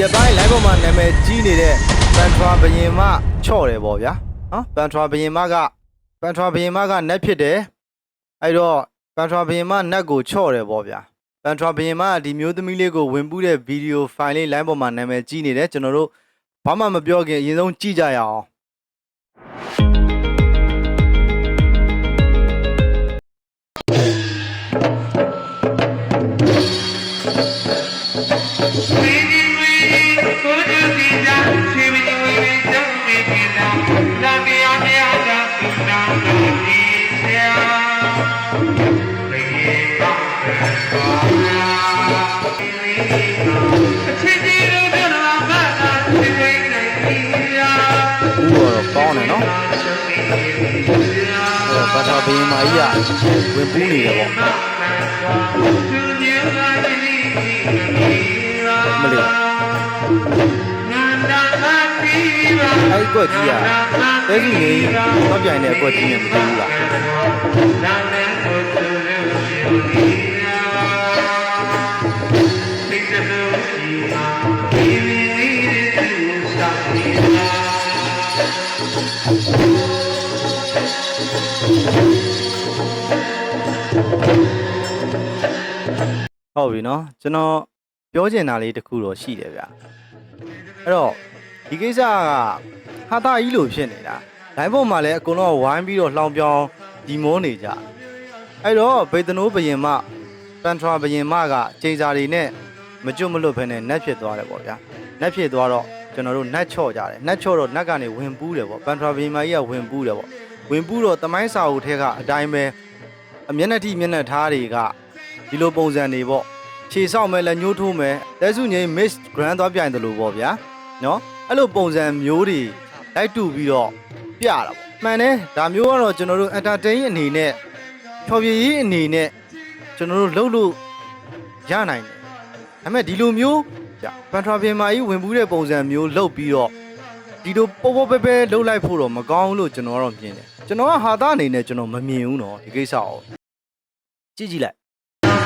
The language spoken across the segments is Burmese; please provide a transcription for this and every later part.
ရက်ပိုင်း live ပေါ်မှာနာမည်ကြီးနေတဲ့ပန်ထွာဘယင်မချော့တယ်ပေါ့ဗျာနော်ပန်ထွာဘယင်မကပန်ထွာဘယင်မကနက်ဖြစ်တယ်အဲ့တော့ပန်ထွာဘယင်မနက်ကိုချော့တယ်ပေါ့ဗျာပန်ထွာဘယင်မကဒီမျိုးသမီးလေးကိုဝင်ပူးတဲ့ဗီဒီယိုဖိုင်လေး live ပေါ်မှာနာမည်ကြီးနေတယ်ကျွန်တော်တို့ဘာမှမပြောခင်အရင်ဆုံးကြည့်ကြရအောင် ဘူးတော့ကောင်းတယ်နော်အဲ့တော့ဘာသာဘယင်မကြီးကဝင်ပူးနေတယ်ပေါ့မလေး အဲ့ကွက်ကြီးကတဲစုနေမပြိုင်တဲ့အကွက်ကြီးနဲ့မသိဘူးလားဟုတ်ပြီနော်ကျွန်တော် ပြောချင်တာလေးတစ်ခုတော့ရှိတယ်ဗျအဲ့တော့ဒီကိစ္စကဟာတာကြီးလို့ဖြစ်နေတာဒိုင်းပေါ်မှာလည်းအကုန်လုံးဝိုင်းပြီးတော့လှောင်ပြောင်းဒီမောနေကြအဲ့တော့ဘေတနိုးဘယင်မပန်ထရာဘယင်မကချိန်စာတွေနဲ့မကျွတ်မလွတ်ဖ ೇನೆ နက်ဖြစ်သွားတယ်ပေါ့ဗျာနက်ဖြစ်သွားတော့ကျွန်တော်တို့နက်ချော့ကြတယ်နက်ချော့တော့နက်ကနေဝင်ပူးတယ်ပေါ့ပန်ထရာဘယင်မကြီးကဝင်ပူးတယ်ပေါ့ဝင်ပူးတော့တမိုင်းစာအုပ်ထဲကအတိုင်းပဲအမျက်နှာတိမျက်နှာထားတွေကဒီလိုပုံစံတွေပေါ့ ခြေဆောက်မဲ့လက်ညှိုးထိုးမဲ့တဲစုငိမ့် Miss Grand သွားပြိုင်တယ်လို့ပေါ့ဗျာနော်အဲ့လိုပုံစံမျိုးတွေလိုက်တူပြီးတော့ပြတာပေါ့မှန်တယ်ဒါမျိုးကတော့ကျွန်တော်တို့ entertain အနေနဲ့ဖြော်ပြရေးအနေနဲ့ကျွန်တော်တို့လှုပ်လို့ရနိုင်တယ်ဒါပေမဲ့ဒီလိုမျိုးဗျပန်ထရာပင်မာကြီးဝင်ဘူးတဲ့ပုံစံမျိုးလှုပ်ပြီးတော့ဒီလိုပေါ်ပေါ်ပဲပဲလှုပ်လိုက်ဖို့တော့မကောင်းဘူးလို့ကျွန်တော်ကတော့မြင်တယ်ကျွန်တော်ကဟာသားအနေနဲ့ကျွန်တော်မမြင်ဘူးနော်ဒီကိစ္စကိုကြည့်ကြည့်လိုက်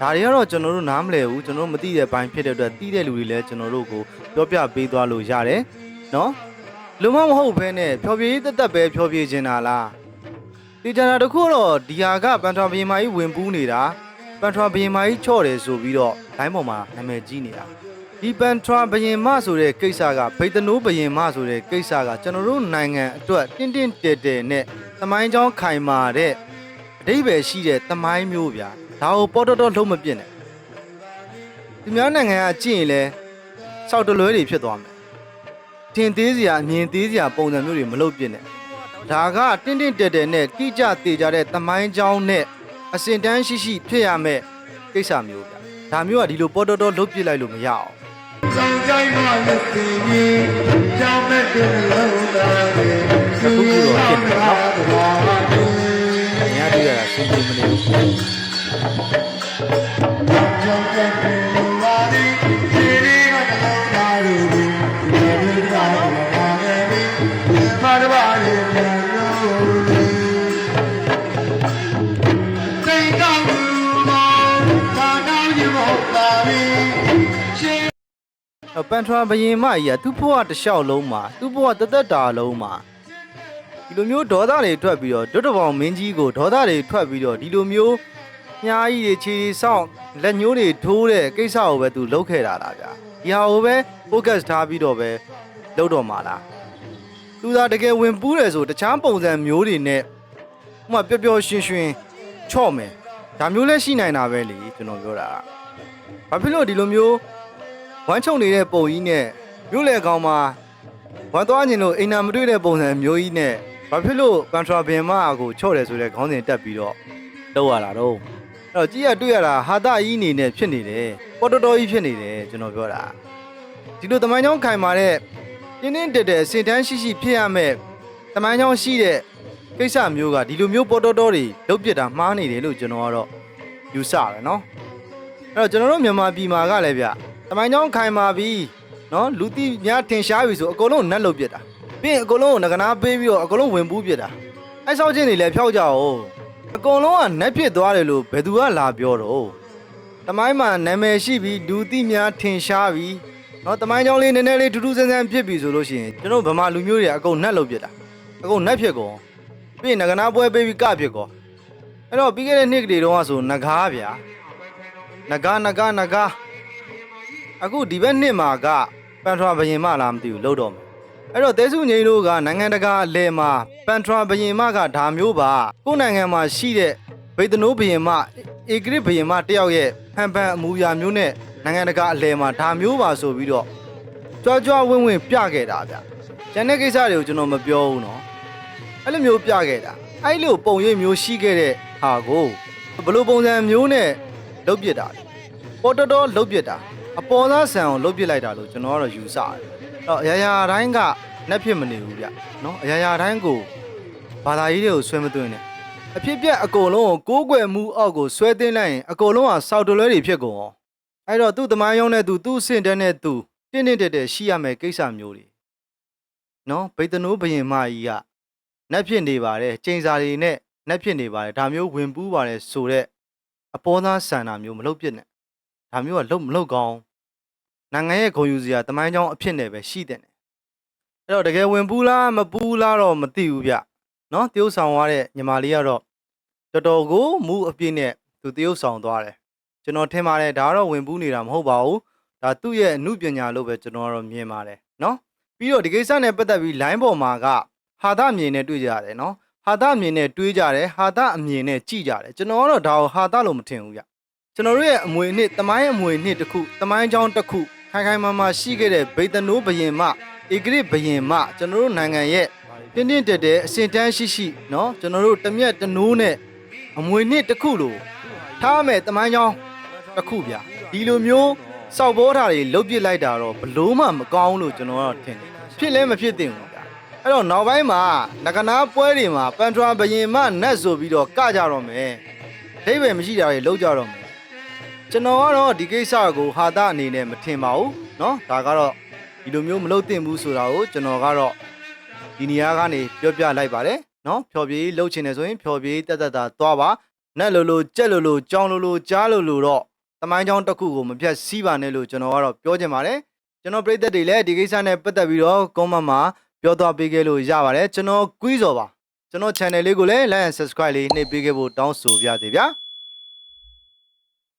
ဒါတွေကတော့ကျွန်တော်တို့နားမလည်ဘူးကျွန်တော်တို့မသိတဲ့ဘိုင်းဖြစ်တဲ့အတွက်သိတဲ့လူတွေလည်းကျွန်တော်တို့ကိုပြောပြပေးသွားလို့ရတယ်နော်လူမမဟုတ်ဘဲနဲ့ဖြောပြေးတက်တက်ပဲဖြောပြေးခြင်းတာလားဒီကြတာတခုတော့ဒီဟာကပန်ထရာဘယင်မကြီးဝင်ပူးနေတာပန်ထရာဘယင်မကြီးချော့တယ်ဆိုပြီးတော့လိုင်းပေါ်မှာနာမည်ကြီးနေတာဒီပန်ထရာဘယင်မဆိုတဲ့ကိစ္စကဗိတ်တနိုးဘယင်မဆိုတဲ့ကိစ္စကကျွန်တော်တို့နိုင်ငံအတွက်တင့်တင့်တဲတဲနဲ့သမိုင်းကြောင်းခိုင်မာတဲ့အဓိပ္ပာယ်ရှိတဲ့သမိုင်းမျိုးဗျာ ဒါကိုပေါ်တော်တော်လုံးမပြစ်နဲ့ဒီများနိုင်ငံကကြည့်ရင်လဲစောက်တလွဲတွေဖြစ်သွားမယ်ထင်သေးစရာအမြင်သေးစရာပုံစံမျိုးတွေမလုပ်ပြစ်နဲ့ဒါကတင့်တင့်တဲတဲနဲ့တိကျသေးကြတဲ့သမိုင်းကြောင်းနဲ့အစင်တန်းရှိရှိဖြစ်ရမယ်ကိစ္စမျိုးဗျာဒါမျိုးကဒီလိုပေါ်တော်တော်လုံးပြစ်လိုက်လို့မရအောင်ဆောင်ကြိုင်းမှလက်သိရင်ကြောင်းမဲ့တဲ့လုံးသားတွေသူရဲ့အမှားတော်တွေ။အများကြီးရတာရှင်းရှင်းမနေဘူးကြောင်းတဲ့လုံးသားတွေဒီလေးကလုံးသားတွေဒီလေးကလုံးသားတွေမာရပါလေပြန်လို့စိတ်ကောင်းဘူးမောသာတောင်းရဖို့ ပါပြီရှင်။ပန်ထရာဘယင်မကြီးကသူ့ဘဝတစ်လျှောက်လုံးမှာသူ့ဘဝတသက်တာလုံးမှာဒီလိုမျိုးဒေါသတွေထွက်ပြီးတော့ဒုတ်တဘောင်မင်းကြီးကိုဒေါသတွေထွက်ပြီးတော့ဒီလိုမျိုး ညားကြီးတွေခြေတွေစောင့်လက်ညှိုးတွေထိုးတဲ့ကိစ္စကိုပဲသူလုပ်ခဲ့တာလားဗျာ။ဒီဟာကိုပဲ focus ထားပြီးတော့ပဲလုပ်တော့မှာလား။သူသာတကယ်ဝင်ပူးတယ်ဆိုတခြားပုံစံမျိုးတွေနဲ့ဥပမာပျော်ပျော်ရွှင်ရွှင်ချော့မယ်။ဒါမျိုးလည်းရှိနိုင်တာပဲလေကျွန်တော်ပြောတာ။ဘာဖြစ်လို့ဒီလိုမျိုးဝမ်းချုံနေတဲ့ပုံကြီးနဲ့မြို့လေကောင်မှာဝမ်းသွားညင်လို့အိမ်နာမတွေ့တဲ့ပုံစံမျိုးကြီးနဲ့ဘာဖြစ်လို့ကန်ထရာဘင်မအကိုချော့တယ်ဆိုတဲ့ခေါင်းစဉ်တက်ပြီးတော့လောက်ရတာတော့အဲ့ တော့ကြည့်ရတွေ့ရတာဟာတာကြီးအနေနဲ့ဖြစ်နေတယ်ပေါ်တော်တော်ကြီးဖြစ်နေတယ်ကျွန်တော်ပြောတာဒီလိုတမိုင်းချောင်းခိုင်မာတဲ့တင်းတင်းတက်တက်စင်တန်းရှိရှိဖြစ်ရမယ်တမိုင်းချောင်းရှိတဲ့ကိစ္စမျိုးကဒီလိုမျိုးပေါ်တော်တော်တွေလုတ်ပြစ်တာမှားနေတယ်လို့ကျွန်တော်ကတော့ယူဆတယ်နော်အဲ့တော့ကျွန်တော်တို့မြန်မာပြည်မှာကလည်းဗျတမိုင်းချောင်းခိုင်မာပြီးနော်လူတိများထင်ရှားပြီဆိုအကုန်လုံးနတ်လုတ်ပြစ်တာပြီးရင်အကုန်လုံးကိုငကနာပေးပြီးတော့အကုန်လုံးဝင်ပူးပြစ်တာအဲ့ဆောက်ချင်းတွေလည်းဖျောက်ကြအောင် အကုန်လုံးကနက်ဖြစ်သွားတယ်လို့ဘယ်သူကလာပြောတော့တမိုင်းမှာနာမည်ရှိပြီးလူသိများထင်ရှားပြီးနော်တမိုင်းကြောင်းလေးနည်းနည်းလေးထူးထူးဆန်းဆန်းဖြစ်ပြီဆိုလို့ရှိရင်ကျွန်တော်ဗမာလူမျိုးတွေအကုန်နက်လို့ဖြစ်တာအကုန်နက်ဖြစ်ကုန်ပြီးရင်ငကနာပွဲပေးပြီးကဖြစ်ကုန်အဲ့တော့ပြီးခဲ့တဲ့နှစ်ကလေးတုန်းကဆိုငကားဗျာငကားငကားငကားအခုဒီဘက်နှစ်မှာကပန်ထွာဘရင်မလားမသိဘူးလို့တော့ အဲ့တော့တဲစုငိမ့်တို့ကနိုင်ငံတကာအလဲမှာပန်ထွာဘယင်မကဒါမျိုးပါကိုယ့်နိုင်ငံမှာရှိတဲ့ဗိတ်တနိုးဘယင်မဧကရစ်ဘယင်မတယောက်ရဲ့ဟန်ပန်အမူအရာမျိုးနဲ့နိုင်ငံတကာအလဲမှာဒါမျိုးပါဆိုပြီးတော့ကြွားကြွားဝင်းဝင်းပြခဲ့တာဗျ။ကျန်တဲ့ကိစ္စတွေကိုကျွန်တော်မပြောဘူးနော်။အဲ့လိုမျိုးပြခဲ့တာ။အဲ့လိုပုံရိပ်မျိုးရှိခဲ့တဲ့ဟာကိုဘယ်လိုပုံစံမျိုးနဲ့လုတ်ပစ်တာလဲ။ပေါ်တော်တော်လုတ်ပစ်တာ။အပေါ်သားဆန်အောင်လုတ်ပစ်လိုက်တာလို့ကျွန်တော်ကတော့ယူဆတယ်။အဲ့ တော့အရာရာတိုင်းကနှက်ဖြစ်မနေဘူးဗျ။နော်အရာရာတိုင်းကိုဘာသာရေးတွေကိုဆွဲမသွင်းနဲ့အဖြစ်ပြက်အကုန်လုံးကိုကိုးကွယ်မှုအောက်ကိုဆွဲတင်လိုက်ရင်အကုန်လုံးကစောက်တလွဲတွေဖြစ်ကုန်အောင်အဲ့တော့သူ့သမိုင်းရုံးနဲ့သူသူ့အဆင့်တန်းနဲ့သူတင်းတင်းတက်တက်ရှိရမယ်ကိစ္စမျိုးတွေနော်ဗိတ်တနိုးဘယင်မကြီးကနှက်ဖြစ်နေပါတယ်ကျိန်စာတွေနဲ့နှက်ဖြစ်နေပါတယ်ဒါမျိုးဝင်ပူးပါတယ်ဆိုတော့အပေါ်သားဆန္ဒမျိုးမလုပ်ပြစ်နဲ့ဒါမျိုးကလုံမလုပ်ကောင်း နိုင်ငံရဲ့ဂုံယူစရာသမိုင်းကြောင်းအဖြစ်နဲ့ပဲရှိတဲ့အဲ့တော့တကယ်ဝင်ပူးလားမပူးလားတော့မသိဘူးဗျနော်တရုတ်ဆောင်သွားတဲ့ညီမလေးကတော့တော်တော်ကိုမူအပြည့်နဲ့သူတရုတ်ဆောင်သွားတယ်ကျွန်တော်ထင်ပါတယ်ဒါကတော့ဝင်ပူးနေတာမဟုတ်ပါဘူးဒါသူ့ရဲ့အမှုပညာလို့ပဲကျွန်တော်ကတော့မြင်ပါတယ်နော်ပြီးတော့ဒီကိစ္စနဲ့ပတ်သက်ပြီး line ပေါ်မှာကဟာသအမြင်နဲ့တွေ့ကြရတယ်နော်ဟာသအမြင်နဲ့တွေးကြတယ်ဟာသအမြင်နဲ့ကြည့်ကြတယ်ကျွန်တော်ကတော့ဒါကိုဟာသလို့မထင်ဘူးဗျကျွန်တော်တို့ရဲ့အမွေအနှစ်တမိုင်းအမွေအနှစ်တစ်ခုတမိုင်းချောင်းတစ်ခု ခိုင်ခိုင်မာမာရှိခဲ့တဲ့ဗိတ်တနိုးဘယင်မဧကရစ်ဘယင်မကျွန်တော်တို့နိုင်ငံရဲ့ တင်းတင်းတက်တက်အစင်တန်းရှိရှိเนาะကျွန်တော်တို့တမျက်တနိုးနဲ့အမွေနှစ်တစ်ခုလို့ထားမယ်တမိုင်းချောင်းတစ်ခုဗျာဒီလိုမျိုးစောက်ဘောထားတွေလုတ်ပစ်လိုက်တာတော့ဘလို့မှမကောင်းလို့ကျွန်တော်ကတော့ထင်တယ်ဖြစ်လဲမဖြစ်သင့်ဘူးဗျာအဲ့တော့နောက်ပိုင်းမှာငကနာပွဲတွေမှာပန်ထွာဘယင်မနတ်ဆိုပြီးတော့ကကြတော့မယ်အဓိပ္ပာယ်မရှိတာတွေလုတ်ကြတော့မယ် ကျွန်တော်ကတော့ဒီကိစ္စကိုဟာတာအနေနဲ့မထင်ပါဘူးเนาะဒါကတော့ဒီလိုမျိုးမလုတ်သင့်ဘူးဆိုတာကိုကျွန်တော်ကတော့ ဒီနေရာကနေပြောပြလိုက်ပါတယ်နော်ဖြော်ပြေးလှုပ်ချင်တယ်ဆိုရင်ဖြော်ပြေးတက်တက်တာသွားပါနက်လိုလိုကြက်လိုလိုကြောင်လိုလိုကြားလိုလိုတော့တမိုင်းချောင်းတစ်ခုကိုမပြတ်စီးပါနဲ့လို့ကျွန်တော်ကတော့ပြောချင်ပါတယ်ကျွန်တော်ပြည်သက်တွေလည်းဒီကိစ္စနဲ့ပတ်သက်ပြီးတော့ comment မှာပြောသွားပေးခဲ့လို့ရပါတယ်ကျွန်တော်ကွီးစော်ပါကျွန်တော် channel လေးကိုလည်း like and subscribe လေးနှိပ်ပေးခဲ့ဖို့တောင်းဆိုပါရစေဗျာ